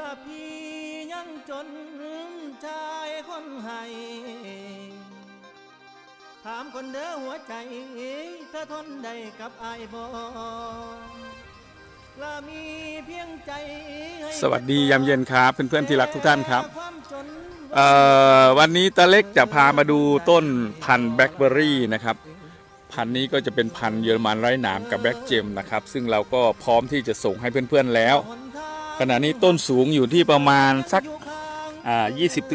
ละพี่ยังจนชายคนให้ถามคนเด้อหัวใจเธอทนได้กับอายบ่ละมีเพียงใจให้สวัสดียามเย็นครับเพื่อนๆที่รักทุกท่านครับความจนเอ่อวันนี้ตาเล็กจะพามาดูต้นพันธุ์แบล็คเบอร์รี่นะครับ พันธุ์นี้ก็จะเป็นพันธุ์เยอรมันไร้หนามกับแบล็คเจมนะครับ ซึ่งเราก็พร้อมที่จะส่งให้เพื่อนๆแล้ว ขณะนี้ต้นสูงอยู่ที่ประมาณสักอ่า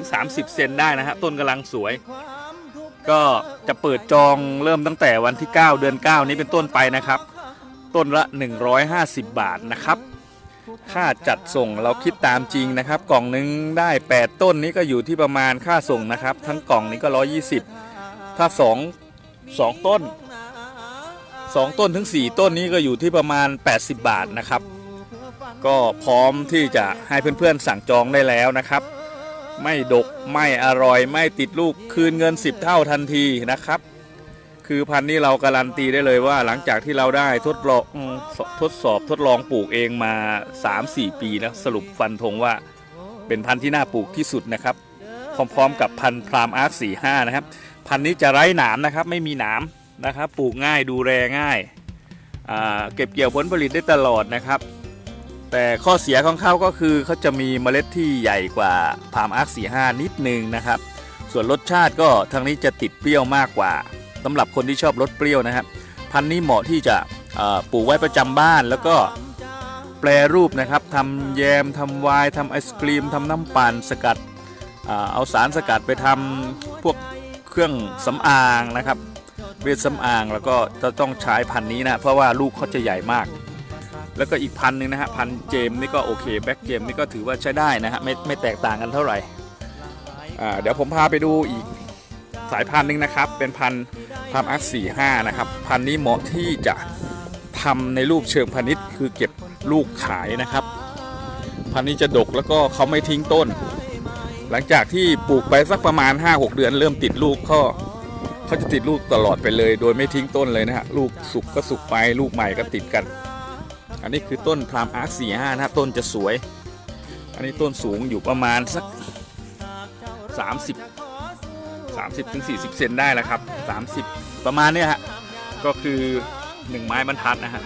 20-30 เซนได้นะฮะต้นกำลังสวย ก็จะเปิดจองเริ่มตั้งแต่วันที่ 9 เดือน 9 นี้เป็นต้นไปนะครับ ต้นละ 150 บาทนะครับ ค่าจัดส่งเราคิดตามจริงนะครับ กล่องหนึงได้ 8 ต้นนี้ก็อยู่ที่ประมาณค่าส่งนะครับ ทั้งกล่องนี้ก็ 120 ถ้า 2 2 ต้น 2 ต้นถึง 4 ต้นนี้ก็อยู่ที่ประมาณ 80 บาทนะครับ ก็พร้อมที่จะให้เพื่อนๆสั่งจองได้แล้วนะครับ ไม่ดกไม่อร่อยไม่ติดลูกคืนเงิน 10 เท่าทันทีนะครับ คือพันธุ์นี้เราการันตีได้เลยว่าหลังจากที่เราได้ทดลองทดสอบทดลองปลูกเองมา 3-4 ปีนะสรุปฟันธงว่าเป็นพันธุ์ที่น่าปลูกที่สุดนะครับ พร้อมๆ กับพันธุ์พรามอาร์ค45นะครับ พันธุ์นี้จะไร้หนามนะครับไม่มีหนามนะครับ ปลูกง่ายดูแลง่าย เก็บเกี่ยวผลผลิตได้ตลอดนะครับ แต่ข้อเสียของเขาก็คือเขาจะมีเมล็ดที่ใหญ่กว่าพามอาร์ค45 นิดนึงนะครับ ส่วนรสชาติก็ทางนี้จะติดเปรี้ยวมากกว่าสำหรับคนที่ชอบรสเปรี้ยวนะครับ พันธุ์นี้เหมาะที่จะปลูกไว้ประจำบ้านแล้วก็แปรรูปนะครับทำแยมทำวน์ทำไอศครีมทำน้ำปั่นสกัดเอาสารสกัดไปทำพวกเครื่องสำอางนะครับเวชสำอางแล้วก็จะต้องใช้พันธุ์นี้นะเพราะว่าลูกเขาจะใหญ่มาก แล้วก็อีกพันหนึ่งนะฮะพันเจมนี่ก็โอเคแบ็กเจมนี่ก็ถือว่าใช้ได้นะฮะไม่ไม่แตกต่างกันเท่าไหร่อ่าเดี๋ยวผมพาไปดูอีกสายพันธุ์หนึ่งนะครับ เป็นพันพามอักสี่ห้านะครับ พันธุ์นี้เหมาะที่จะทำในรูปเชิงพาณิชย์คือเก็บลูกขายนะครับ พันธุ์นี้จะดกแล้วก็เขาไม่ทิ้งต้น หลังจากที่ปลูกไปสักประมาณ 5-6 เดือน เริ่มติดลูกก็เขาจะติดลูกตลอดไปเลย โดยไม่ทิ้งต้นเลยนะฮะลูกสุกก็สุกไปลูกใหม่ก็ติดกัน อันนี้คือต้นพรามอาร์คสี่ห้านะครับต้นจะสวย อันนี้ต้นสูงอยู่ประมาณสัก 30 30ถึง40 เซนได้แล้วครับ 30 ประมาณเนี้ยฮะก็คือ 1 ไม้บรรทัดนะฮะ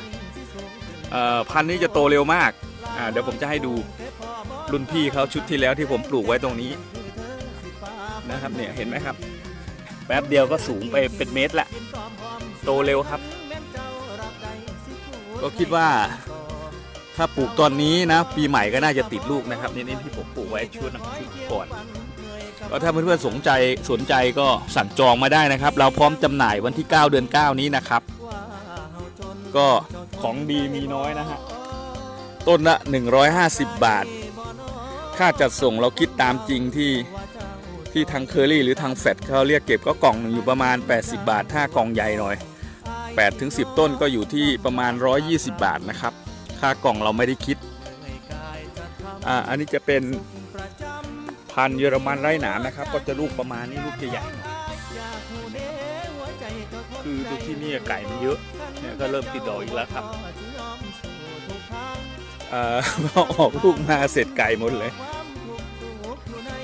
พันธุ์นี้จะโตเร็วมากเดี๋ยวผมจะให้ดูรุ่นพี่เขาชุดที่แล้วที่ผมปลูกไว้ตรงนี้นะครับเนี่ยเห็นไหมครับ แป๊บเดียวก็สูงไปเป็นเมตรละ โตเร็วครับ ก็คิดว่าถ้าปลูกตอนนี้นะ ปีใหม่ก็น่าจะติดลูกนะครับนี่นี่ที่ผมปลูกไว้ชุดนะชุดก่อนก็ถ้าเพื่อนๆสนใจสนใจก็สั่งจองมาได้นะครับ เราพร้อมจำหน่ายวันที่ 9 เดือน 9 นี้นะครับ ก็ของดีมีน้อยนะฮะต้นละ 150 บาท ค่าจัดส่งเราคิดตามจริงที่ที่ทางเคอรี่หรือทางแฟดเขาเรียกเก็บก็กล่องหนึ่งอยู่ประมาณ 80 บาทถ้ากล่องใหญ่หน่อย 8ถึง10 ต้นก็อยู่ที่ประมาณ 120 บาทนะครับ ค่ากล่องเราไม่ได้คิด อ่า อันนี้จะเป็นพันเยอรมันไร้หนามนะครับ ก็จะลูกประมาณนี้ลูกใหญ่คือดูที่นี่ไก่มันเยอะเนี่ยก็เริ่มติดดอกอีกแล้วครับอ่อพอออกลูกมาเสร็จไก่หมดเลย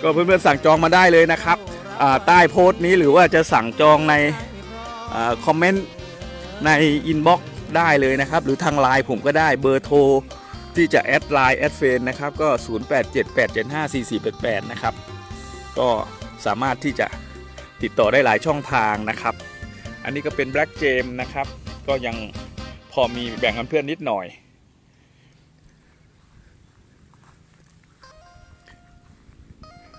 ก็เพื่อนๆสั่งจองมาได้เลยนะครับใต้โพสต์นี้หรือว่าจะสั่งจองในอคอมเมนต์ ในอินบ็อกซ์ได้เลยนะครับ หรือทางไลน์ผมก็ได้เบอร์โทรที่จะแอดไลน์แอดเฟนนะครับก็ 0878754488 นะครับ ก็สามารถที่จะติดต่อได้หลายช่องทางนะครับ อันนี้ก็เป็น Black Jam นะครับ ก็ยังพอมีแบ่งกันเพื่อนนิดหน่อย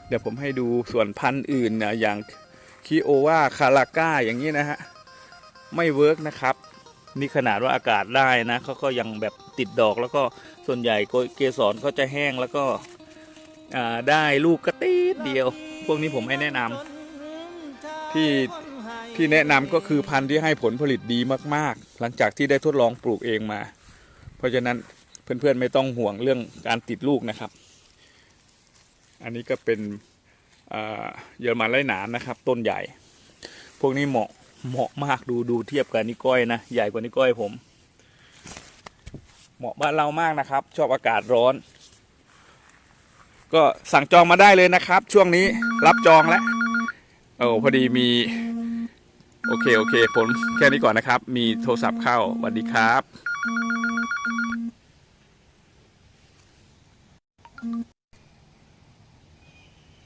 เดี๋ยวผมให้ดูส่วนพันธุ์อื่นนะอย่างคิโอวาคาราก้าอย่างนี้นะฮะ ไม่เวิร์กนะครับนี่ขนาดว่าอากาศได้นะเขาก็ยังแบบติดดอกแล้วก็ส่วนใหญ่เกสรเขาจะแห้งแล้วก็ได้ลูกกระติดเดียว พวกนี้ผมไม่แนะนำที่ที่แนะนำก็คือพันธุ์ที่ให้ผลผลิตดีมาก ๆ หลังจากที่ได้ทดลองปลูกเองมา เพราะฉะนั้นเพื่อนๆไม่ต้องห่วงเรื่องการติดลูกนะครับ อันนี้ก็เป็นเยอรมันไร้หนามนะครับ ต้นใหญ่ พวกนี้เหมาะ เหมาะมากดูดูเทียบกับนิก้อยนะ ใหญ่กว่านิก้อยผม เหมาะบ้านเรามากนะครับ ชอบอากาศร้อน ก็สั่งจองมาได้เลยนะครับ ช่วงนี้รับจองแล้วโอ้พอดีมี โอเค โอเค ผมแค่นี้ก่อนนะครับ มีโทรศัพท์เข้าสวัสดีครับ